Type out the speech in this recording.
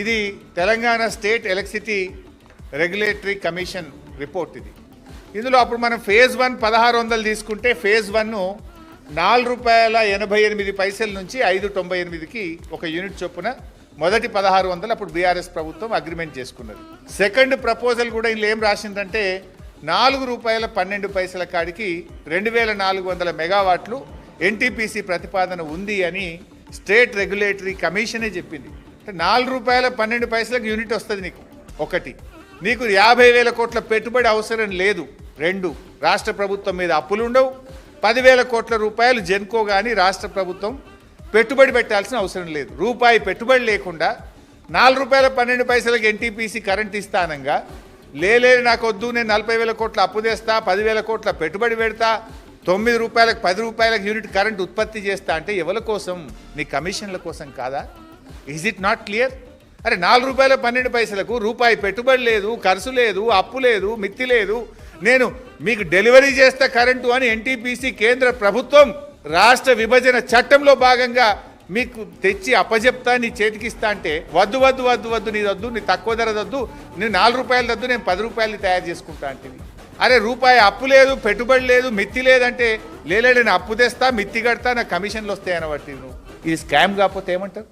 ఇది Telangana state electricity regulatory commission report ఇది. ఇందులో అప్పుడు మనం ఫేజ్ వన్ పదహారు వందలు తీసుకుంటే ఫేజ్ వన్ను నాలుగు రూపాయల ఎనభై ఎనిమిది పైసల నుంచి ఐదు తొంభై ఎనిమిదికి ఒక యూనిట్ చొప్పున మొదటి పదహారు వందలు అప్పుడు బీఆర్ఎస్ ప్రభుత్వం అగ్రిమెంట్ చేసుకున్నది. సెకండ్ ప్రపోజల్ కూడా ఇందులో ఏం రాసిందంటే నాలుగు రూపాయల పన్నెండు పైసల కాడికి రెండు వేల నాలుగు వందల మెగావాట్లు ఎన్టీపీసీ ప్రతిపాదన ఉంది అని స్టేట్ రెగ్యులేటరీ కమిషనే చెప్పింది. అంటే నాలుగు రూపాయల పన్నెండు పైసలకు యూనిట్ వస్తుంది నీకు. ఒకటి. నీకు యాభై వేల కోట్ల పెట్టుబడి అవసరం లేదు. రెండు. రాష్ట్ర ప్రభుత్వం మీద అప్పులు ఉండవు. పదివేల కోట్ల రూపాయలు జెన్కో కానీ రాష్ట్ర ప్రభుత్వం పెట్టుబడి పెట్టాల్సిన అవసరం లేదు. రూపాయి పెట్టుబడి లేకుండా నాలుగు రూపాయల పన్నెండు పైసలకు ఎన్టీపీసీ కరెంట్ ఇస్తానంగా లేలే నాకు వద్దు నేను నలభై వేల కోట్ల అప్పు తెస్తా పదివేల కోట్ల పెట్టుబడి పెడతా తొమ్మిది రూపాయలకు పది రూపాయలకు యూనిట్ కరెంట్ ఉత్పత్తి చేస్తా అంటే ఎవరి కోసం? నీ కమిషన్ల కోసం కాదా? ఈజ్ ఇట్ నాట్ క్లియర్ అరే నాలుగు రూపాయల పన్నెండు పైసలకు రూపాయి పెట్టుబడి లేదు ఖర్చు లేదు అప్పు లేదు మిత్తి లేదు. నేను మీకు డెలివరీ చేస్తా కరెంటు అని ఎన్టీపీసీ కేంద్ర ప్రభుత్వం రాష్ట్ర విభజన చట్టంలో భాగంగా మీకు తెచ్చి అప్పజెప్తా నీ చేతికిస్తా అంటే వద్దు వద్దు వద్దు వద్దు నీ వద్దు నీ తక్కువ ధర వద్దు నేను నాలుగు రూపాయలు వద్దు నేను పది రూపాయలు తయారు చేసుకుంటా అంటే. అరే రూపాయి అప్పు లేదు పెట్టుబడి లేదు మిత్తి లేదంటే లేలేడు నేను అప్పు తెస్తా మిత్తి కడతా నా కమిషన్లు వస్తాయి అనబట్టి నువ్వు. ఇది స్కామ్ కాకపోతే ఏమంటారు